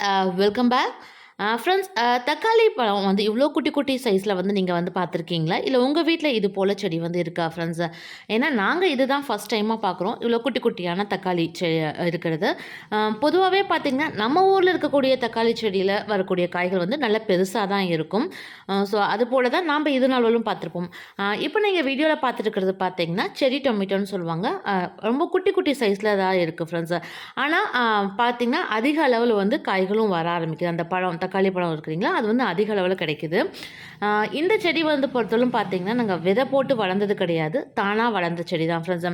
uh, welcome back. Friends தக்காளி பழம் வந்து இவ்வளோ குட்டி குட்டி சைஸில் வந்து நீங்கள் வந்து பார்த்துருக்கீங்களா இல்லை உங்கள் வீட்டில் இது போல் செடி வந்து இருக்கா ஃப்ரெண்ட்ஸ் ஏன்னா நாங்கள் இதுதான் ஃபஸ்ட் டைமாக பார்க்குறோம் இவ்வளோ குட்டி குட்டியான தக்காளி செடி இருக்கிறது. பொதுவாகவே பார்த்திங்கன்னா நம்ம ஊரில் இருக்கக்கூடிய தக்காளி செடியில் வரக்கூடிய காய்கள் வந்து நல்ல பெருசாக தான் இருக்கும். ஸோ அது போல் தான் நாம் இது நாளும் பார்த்துருப்போம் இப்போ நீங்கள் வீடியோவில் பார்த்துருக்கிறது பார்த்தீங்கன்னா செடி டொமேட்டோன்னு சொல்லுவாங்க. ரொம்ப குட்டி குட்டி சைஸில் தான் இருக்குது ஃப்ரெண்ட்ஸ் ஆனால் பார்த்திங்கன்னா அதிக அளவில் வந்து காய்களும் வர ஆரம்பிக்குது. அந்த பழம் தக்காளி பழம் இருக்குறீங்களா அது வந்து அதிக அளவில் கிடைக்குது. இந்த செடி வந்து பொறுத்தவரைக்கும் பார்த்தீங்கன்னா நாங்கள் விதை போட்டு வளர்ந்தது கிடையாது. தானாக வளர்ந்த செடி தான் ஃப்ரெண்ட்ஸ்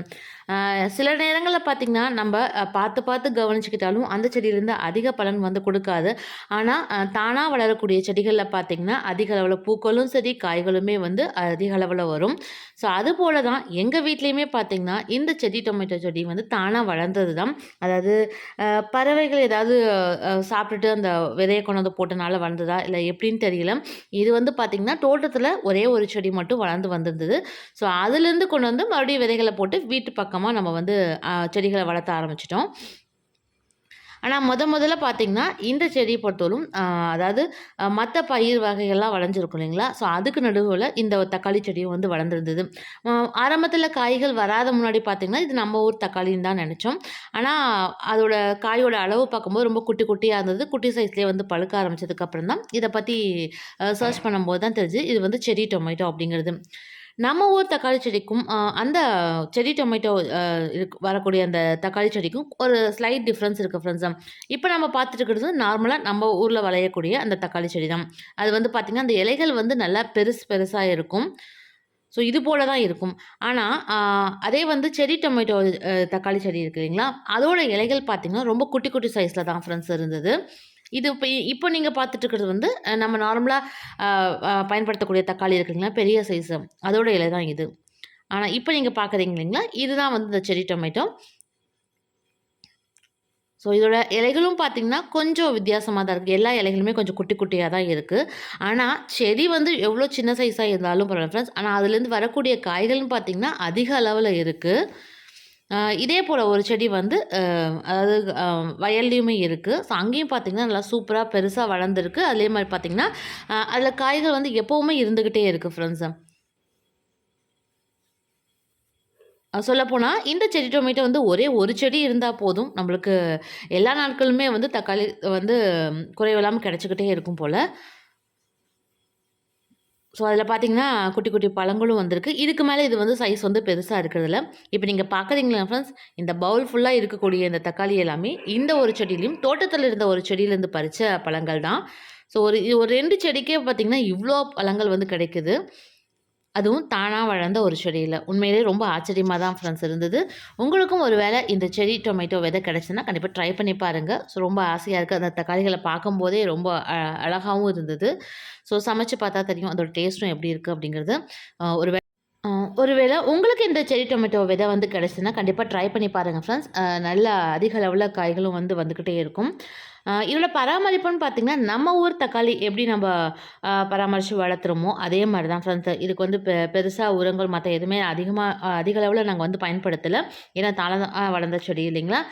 சில நேரங்களில் பார்த்தீங்கன்னா நம்ம பார்த்து பார்த்து கவனிச்சுக்கிட்டாலும் அந்த செடியிலேருந்து அதிக பலன் வந்து கொடுக்காது. ஆனால் தானாக வளரக்கூடிய செடிகளில் பார்த்தீங்கன்னா அதிக அளவில் பூக்களும் சரி காய்களுமே வந்து அதிக அளவில் வரும். ஸோ அது போல தான் எங்கள் வீட்லேயுமே பார்த்திங்கன்னா இந்த செடி டொமேட்டோ செடி வந்து தானாக வளர்ந்தது தான் அதாவது பறவைகள் ஏதாவது சாப்பிட்டுட்டு அந்த விதையை கொண்டு வந்து போட்டனால வளர்ந்ததா? இல்லை எப்படின்னு தெரியல. இது வந்து பார்த்திங்கன்னா தோட்டத்தில் ஒரே ஒரு செடி மட்டும் வளர்ந்து வந்திருந்தது. ஸோ அதுலேருந்து கொண்டு வந்து மறுபடியும் விதைகளை போட்டு வீட்டு பக்கமாக நம்ம வந்து செடிகளை வளர்த்த ஆரம்பிச்சிட்டோம். ஆனால் முத முதல்ல பார்த்தீங்கன்னா இந்த செடியை பொறுத்தவரும் அதாவது மற்ற பயிர் வகைகள்லாம் வளைஞ்சிருக்கும் இல்லைங்களா? ஸோ அதுக்கு நடுவில் இந்த தக்காளி செடியும் வந்து வளர்ந்துருந்தது. ஆரம்பத்தில் காய்கள் வராத முன்னாடி பார்த்தீங்கன்னா இது நம்ம ஊர் தக்காளின்னு தான் நினச்சோம். ஆனால் அதோட காயோட அளவு பார்க்கும்போது ரொம்ப குட்டி குட்டியாக இருந்தது. குட்டி சைஸ்லேயே வந்து பழுக்க ஆரம்பிச்சதுக்கப்புறம் தான் இதை பற்றி சர்ச் பண்ணும்போது தான் தெரிஞ்சு இது வந்து செடி டொமேட்டோ அப்படிங்கிறது. நம்ம ஊர் தக்காளி செடிக்கும் அந்த செடி டொமேட்டோ இருக்கு வரக்கூடிய அந்த தக்காளி செடிக்கும் ஒரு ஸ்லைட் டிஃப்ரென்ஸ் இருக்குது ஃப்ரெண்ட்ஸ் இப்போ நம்ம பார்த்துட்டு நார்மலாக நம்ம ஊரில் விளையக்கூடிய அந்த தக்காளி செடி தான் அது வந்து பார்த்திங்கன்னா அந்த இலைகள் வந்து நல்லா பெருசு பெருசாக இருக்கும். ஸோ இது போல தான் இருக்கும் ஆனால் அதே வந்து செடி டொமேட்டோ தக்காளி செடி இருக்கு இல்லைங்களா? அதோட இலைகள் பார்த்திங்கன்னா ரொம்ப குட்டி குட்டி சைஸில் தான் ஃப்ரெண்ட்ஸ் இருந்தது. இது இப்போ இப்போ நீங்கள் பார்த்துட்டு இருக்கிறது வந்து நம்ம நார்மலாக பயன்படுத்தக்கூடிய தக்காளி இருக்குங்களா இல்லைங்களா? பெரிய சைஸு அதோட இலை தான் இது. ஆனால் இப்போ நீங்கள் பார்க்குறீங்க இல்லைங்களா? இதுதான் வந்து இந்த செடி டொமேட்டோ ஸோ இதோட இலைகளும் பார்த்தீங்கன்னா கொஞ்சம் வித்தியாசமாக தான் இருக்குது எல்லா இலைகளுமே கொஞ்சம் குட்டி குட்டியாக தான் இருக்குது ஆனால் செடி வந்து எவ்வளோ சின்ன சைஸாக இருந்தாலும் பரவாயில்ல ஃப்ரெண்ட்ஸ் ஆனால் அதுலேருந்து வரக்கூடிய காய்கள்னு பார்த்தீங்கன்னா அதிக அளவில் இருக்குது இதே போல் ஒரு செடி வந்து அதாவது வயல்லையுமே இருக்குது ஸோ அங்கேயும் பார்த்தீங்கன்னா நல்லா சூப்பராக பெருசாக வளர்ந்துருக்கு. அதே மாதிரி பார்த்திங்கன்னா அதில் காய்கள் வந்து எப்போவுமே இருந்துக்கிட்டே இருக்குது ஃப்ரெண்ட்ஸு சொல்லப்போனால் இந்த செடி டொமேட்டோ வந்து ஒரே ஒரு செடி இருந்தால் போதும். நம்மளுக்கு எல்லா நாட்களுமே வந்து தக்காளி வந்து குறைவில்லாமல் கிடச்சிக்கிட்டே இருக்கும் போல். ஸோ அதில் பார்த்தீங்கன்னா குட்டி குட்டி பழங்களும் வந்திருக்கு. இதுக்கு மேலே இது வந்து சைஸ் வந்து பெருசாக இருக்கிறதுல இப்போ நீங்கள் பார்க்குறீங்களா ஃப்ரெண்ட்ஸ் இந்த பவுல் ஃபுல்லாக இருக்கக்கூடிய இந்த தக்காளி எல்லாமே இந்த ஒரு செடியிலையும் தோட்டத்தில் இருந்த ஒரு செடியிலேருந்து பறித்த பழங்கள் தான் ஸோ ஒரு இது ஒரு ரெண்டு செடிக்கே பார்த்திங்கன்னா இவ்வளோ பழங்கள் வந்து கிடைக்குது. அதுவும் தானாக வளர்ந்த ஒரு செடியில். உண்மையிலே ரொம்ப ஆச்சரியமாக தான் ஃப்ரெண்ட்ஸ் இருந்தது. உங்களுக்கும் ஒரு வேளை இந்த செடி டொமேட்டோ விதை கிடச்சுன்னா கண்டிப்பாக ட்ரை பண்ணி பாருங்கள் ஸோ ரொம்ப ஆசையாக இருக்குது அந்த தக்காளிகளை பார்க்கும்போதே ரொம்ப அழகாகவும் இருந்தது. ஸோ சமைச்சு பார்த்தா தெரியும் அதோட டேஸ்ட்டும் எப்படி இருக்குது அப்படிங்கிறது. ஒரு ஒருவேளை உங்களுக்கு இந்த செடி டொமேட்டோ விதை வந்து கிடச்சுன்னா கண்டிப்பாக ட்ரை பண்ணி பாருங்கள் ஃப்ரெண்ட்ஸ் நல்ல அதிக அளவில் காய்களும் வந்து வந்துக்கிட்டே இருக்கும். இதோட பராமரிப்புன்னு பார்த்திங்கன்னா நம்ம ஊர் தக்காளி எப்படி நம்ம பராமரித்து வளர்த்துறோமோ அதே மாதிரி தான் ஃப்ரெண்ட்ஸ் இதுக்கு வந்து பெ பெருசாக உரங்கள் மற்ற எதுவுமே அதிகமாக அதிக அளவில் நாங்கள் வந்து பயன்படுத்தலை. ஏன்னா தாள வளர்ந்த செடி இல்லைங்களா?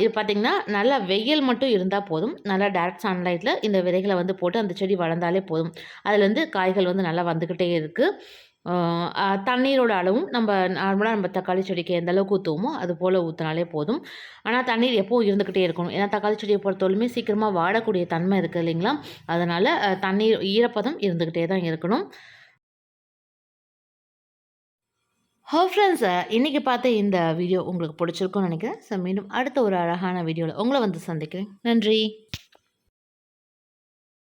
இது பார்த்திங்கன்னா நல்லா வெயில் மட்டும் இருந்தால் போதும். நல்லா டேரக்ட் சன்லைட்டில் இந்த விதைகளை வந்து போட்டு அந்த செடி வளர்ந்தாலே போதும். அதுலேருந்து காய்கள் வந்து நல்லா வந்துக்கிட்டே இருக்குது தண்ணீரோட அளவும் நம்ம நார்மலாக நம்ம தக்காளி செடிக்கு எந்த அளவுக்கு ஊற்றுவோமோ அது போல் ஊற்றினாலே போதும். ஆனால் தண்ணீர் எப்போவும் இருந்துக்கிட்டே இருக்கணும். ஏன்னா தக்காளி செடியை பொறுத்தவரையுமே சீக்கிரமாக வாடக்கூடிய தன்மை இருக்குது இல்லைங்களா? அதனால் தண்ணீர் ஈரப்பதம் இருந்துக்கிட்டே தான் இருக்கணும். ஹோ ஃப்ரெண்ட்ஸ் இன்றைக்கி பார்த்த இந்த வீடியோ உங்களுக்கு பிடிச்சிருக்கும்னு நினைக்கிறேன். ஸோ மீண்டும் அடுத்த ஒரு அழகான வீடியோவில் உங்களை வந்து சந்திக்கிறேன். நன்றி.